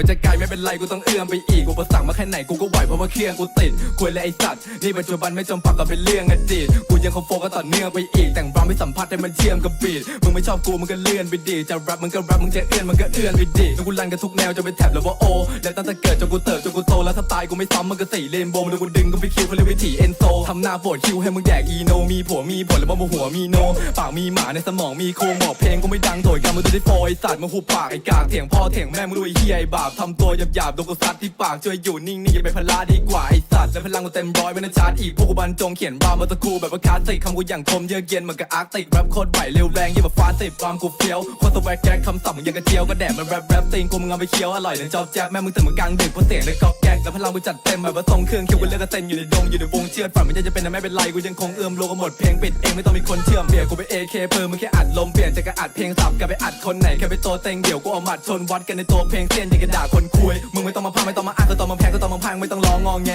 ันจะไกลไม่เป็นไรกูต้องเอื้อมไปอีกอุปสรรคมาแค่ไหนกูก็ไหวเพราะว่าเครื่องกูติดคุยเลยไอ้สัตว์นี่ปัจจุบันไม่จำปักก็เป็นเรื่องอดีตกูยังคงโฟกัสต่อเนื่องไปอีก แต่งรำให้สัมผัสให้มันเชื่อมกับบีทมึงไม่ชอบกูมึงก็เลื่อนไปดีจะแรปมึงก็แรปมึงจะเอื้อนมึงก็เอื้อนไปดีแล้วกูรันกันทุกแนวจะเป็นแท็บหรือว่าโอแล้วตั้งแต่เกิดจนกูเติบจนกูโตแล้วสไตล์กูไม่ซ้ำมันก็สี่เลนโบมันกูดึงกูไปคิวเขาเรียกวิถีเอนโซทำหน้าปวดคิวให้มึงแดกอีโนมีผัวมีผลแล้วมาหัวมีโนปากมีหมาในสมองมีโครงบอกเพลงกูไม่ดังโถยกันมึงจะได้โฟไอสัตว์มึงหุบปากไอ้กากเถียงพ่อเถียงแม่มึงรู้ไอ้เฮียไอ้บาปบทำตัวหยาบๆโดนกูซัดที่ปากช่วยอยู่นิ่งๆอย่าไปพลาดดีกว่าไอสัตว์และพลังกูเต็มร้อยไม่น่าชาร์จอีกพวกกูบรรจงเขียนรามมาตะคูแบบว่าคลาสสิกคำกูอย่างคมเยือกเย็นเหมือนกับอาร์ติกแรปโคตรไหวเร็วแรงยิ่งแบบฟ้าสิบความกูเฟี้ยวโคตรสวกแก๊กคำศัพท์มึงยังกระเจียวก็แดดมันแรปแรปตีนกูมึงเอาไปเคี้ยวอร่อยเลยจอบแจ๊บแม่มึงตื่นมากลางดึกเพราะเสียงเลยก๊อกแก๊กแล้วพลังกูจัดเต็มแบบว่าทรงเครื่องคิวกูเลือกกระเซ็นอยู่ในดงอยู่ในวงเชือดฝันไม่ใช่จะเป็นแต่ไม่เป็นไรกูยังคงเอื้อมโลกหมดเพลงปิดเองไม่ต้องมีคนเชื่อมเบียร์กูไปเอเพิ่มมึงแค่อัดลมเปลี่ยนจากกระอัดเพลงสับกลายไปอัดคนไหนแค่ไปโตเต็งเดี๋ยวกูเอาหมัดชนวัดกันในตัวเพลงเส้นยังกระด่าคนคุยมึง ไม่ต้องมาพังไม่ต้องมาอ้างก็ต้องมาแพงก็ต้องมาพังไม่ต้องร้องงองแง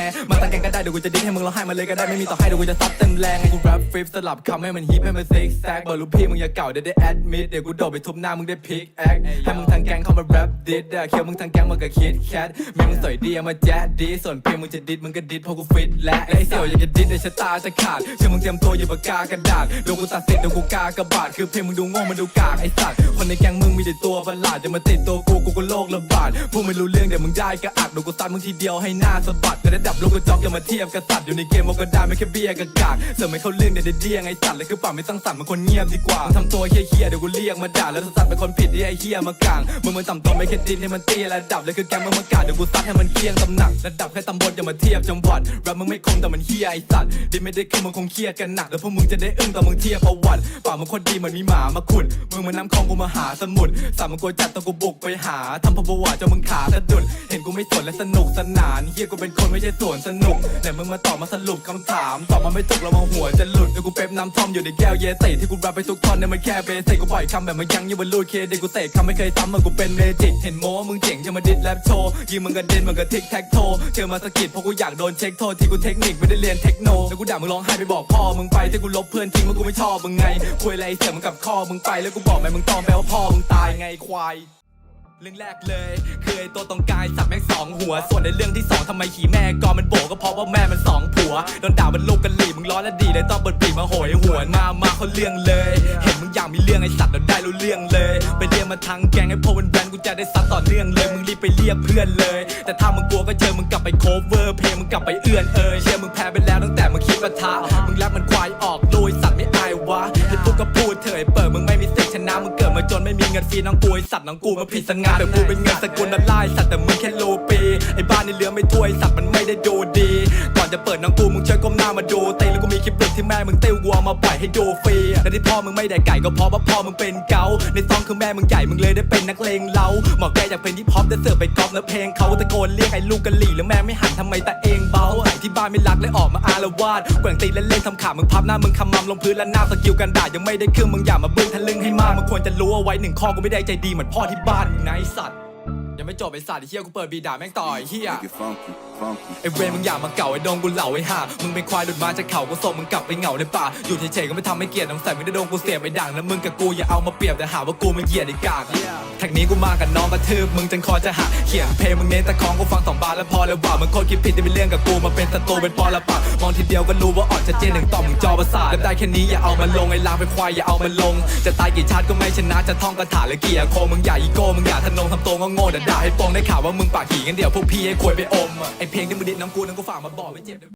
เดี๋ยวกูจะดิ้นให้มึงร้องไห้มาเลยก็ได้ไม่มีต่อให้เดี๋ยวกูจะซัดเต็มแรงกูแรปฟลิปสลับคำให้มันฮิปให้มันซิกแซกบอกลูกพี่มึงอย่าเก่าเดี๋ยวได้แอดมิดเดี๋ยวกูโดดไปทุบหน้ามึงได้พิกแอคให้มึงทางแกงเข้ามาแรปดิดเคียวมึงทางแกงมากับคิดแคทม่งมึงสวยดีเอามาแจ๊ดดีส่วนเพลงมึงจะดิดมึงก็ดิดเพราะกูฟิตและไอ้เสี่ยวอยากจะดิดในชะตาจะขาดเชื่อมึงเตรียมตัวอย่าปากกากระดาษเดี๋ยวกูตัดสิทธิ์เดี๋ยวกูกากระบาดคือเพลงมึงดูโง่มันดูกากไอ้สัตว์คนในแกงมึงมีแต่ตัวประหลาดจะมาติดตัวกูกูก็โลกระบาดพวกไม่รู้เรื่องเดี๋ยวมึงได้ก็อักเดี๋ยวกูซัดมึงทีเดียวให้หน้าสะบัดแต่ระดับโลกก็จ็อกอย่ามาเทียบกับสัตว์อยู่ในเกมมก็ได้ไม่แค่เบี้ยกับกากเสริมไม่เขาเรื่องเดี๋ยวได้เดียงไอ้สัตว์เลยคือปากไม่สร้งสรรค์มันคนเงียบดีกว่าทำตัวเฮี้ยเดี๋ยวกูเรียกมาด่าแล้วสัตว์เป็นคนผิดที่ไอ้เฮี้ยมากลางมึงมันต่ำตัวไม่แค่ดินให้มันเตี้ยระดับเลยคือแกมึงมากาดเดี๋ยวกูซัดให้มันเกี้ยงตำหนักระดับแค่ตำบลอย่ามาเทียบจังหวัดแรปมึงไม่คมแต่มันเฮี้ยไอ้สัตว์ดิไม่ได้คือมึงคงเครียดกันหนักแล้วพวกมึงจะได้อึ้งตอนมึงเทียบประวัติป่ามึงคนดีมือนมีหมามาขุดมึงมันน้ำคลองกูมาหาสมุทรสามมึงกลัวจัดต้องกูบุกไปหาทำพประวัติจนมึงขาสะดุดเห็นกูไม่สนและสนุกสนานเฮี้ยกูเป็นคนไม่ใช่สวนสนุกแต่มึงมาตอบมาสรุปคำถามตอบมาไม่ถูกแล้วมาหัวจะหลุดแล้วกูเป๊ปน้ำท่อมอยู่ในแก้วเยติที่กูรับไปทุกท่อนเนี่ยมันแค่เบสิกกูปล่อยคำแบบมันยังยังบรรลุเคเด็กกูเตะคำไม่เคยซ้ำมันกูเป็นเมจิกเห็นโม้ว่ามึงเจ๋งจะมาดิดแรปโชว์ยิงมึงกระเด็นมึงกระทิกแท็กโทเจอมาสกิดเพราะกูอยากโดนเช็คโทษที่กูเทคนิคไม่ได้เรียนเทคโนแล้วกูด่ามึงร้องไห้ไปบอกพ่อมึงไปที่กูลบเพื่อนทิ้งมึงกูไม่ชอบมึงไงคุยอะไรเสียมึงกับข้อมึงไปแล้วกูบอกแม่มึงตอมแปลว่าพ่อมึงตายไงควาย เรื่องแรกเลยเคือไอ้ตัวตรงกายสับแม่งสองหัว ส่วนในเรื่องที่สองทำไมขี่แม่กอมันโบก็เพราะว่าแม่มันสองผัวโดนด่ามันลูกกันหลีมึงร้อนและดีเลยต้องเปิดปีมาโหยหัวมามาเขาเรื่องเลย เห็นมึงอยากมีเรื่องไอ้สัตว์เราได้รู้เรื่องเลย ไปเรียกมาทั้งแกงไอ้พวกมันแบนกูจะได้ซัดต่อเนื่องเลยมึงรีบไปเรียกเพื่อนเลย แต่ถ้ามึงกลัวก็เจอมึงกลับไปโคเวอร์เพลงมึงกลับไปเอื้อนเอ่ยเชื่อมึงแพ้ไปแล้วตั้งแต่มึงคิดปะทะมึงแลกมันควายออกโดยสัตว์ไม่อายวะให้พูดก็พูดเถอะเปิดมึงไม่ จนไม่มีเงินฟรีน้องกูไอสัตว์น้องกูมาผิดสังงานแต่กูเป็นเงินสกุลดอลลาร์ไอ้สัตว์แต่มึงแค่โลปีไอ้บ้านในเรือไม่ถ้วยสัตว์มันไม่ได้ดูดี ก่อนจะเปิดน้องกูมึงช่วยก้มหน้ามาดูเตะแล้วกูมีคลิปหลุด ที่แม่มึงเต้วัวมาปล่อยให้ดูฟรีและที่พ่อมึงไม่ได้ไก่ก็เพราะว่าพ่อมึงเป็นเกาในซองคือแม่มึงใหญ่มึงเลยได้เป็นนักเลงเล้าหมอกแกอยากเป็นที่พอปแต่เสือกไปกอปแล้วเพลงเขาตะโกนเรียกไอ้ลูกกะหลี่แล้วแม่ไม่หันทำไมแต่เองเบาที่บ้านไม่รักเลยออกมาอารวาสแกว่งตีเล่นๆทำขามึงพับหน้ามึงคำมำลงพื้นแล้วหน้าสกิลกันด่ายังไม่ได้ครึ่งมึงอย่ามาบึ้งทะลึ่งให้มากมึงควรจะรู้เอาไว้หนึ่งข้อกูไม่ได้ใจดีเหมือนพ่อที่บ้านมึงนะไอสัตว์ ยังไม่จบไอ้สัตว์ไอ้เฮียกูเปิดบีด่าแม่งต่อไอ้เฮีย Make it funky, funky. ไอ้เวรมึงอย่ามาเก่าไอ้โดงกูเหล่าไอ้ห่ามึงเป็นควายหลุดมาจากเขากูส่งมึงกลับไปเหงาในป่าอยู่เฉยๆก็ไม่ทำให้เกียรติน้องใส่มึงได้โดนกูเสียบไอ้ด่างแล้วมึงกับกูอย่าเอามาเปรียบแต่หาว่ากูมันเหยียดไอ้กากแท็กนี้กูมากับน้องกระทืบมึงจนคอจะหักเขียนเพลงมึงเน้นแต่ของกูฟังสองบาทแล้วพอแล้วว่ามึงโคตรคิดผิดที่เป็นเรื่องกับกูมาเป็นศัตรูเป็นปอละปะม องทีเดียวก็รู้ว่าออกชัดเจนหนึ่งต่อมึงจอประสาทแล้วได้แค่นี้อย่าเอามันลงไอ้ลางเป็นควายอย่าเอามันลง จะตายกี่ชาติก็ไม่ชนะจะท่องกระถาหรือเกียร์โคมึงอย่าอีโก้มึงอย่าทะนงทำตัวโง่ๆด่าให้ปองได้ข่าวว่ามึงปากขี่กันเดี๋ยวพวกพี่ให้ควยไปอมไอเพลงที่มึงดิดน้ำกูนั้นก็ฝากมาบอกไม่เจ็บ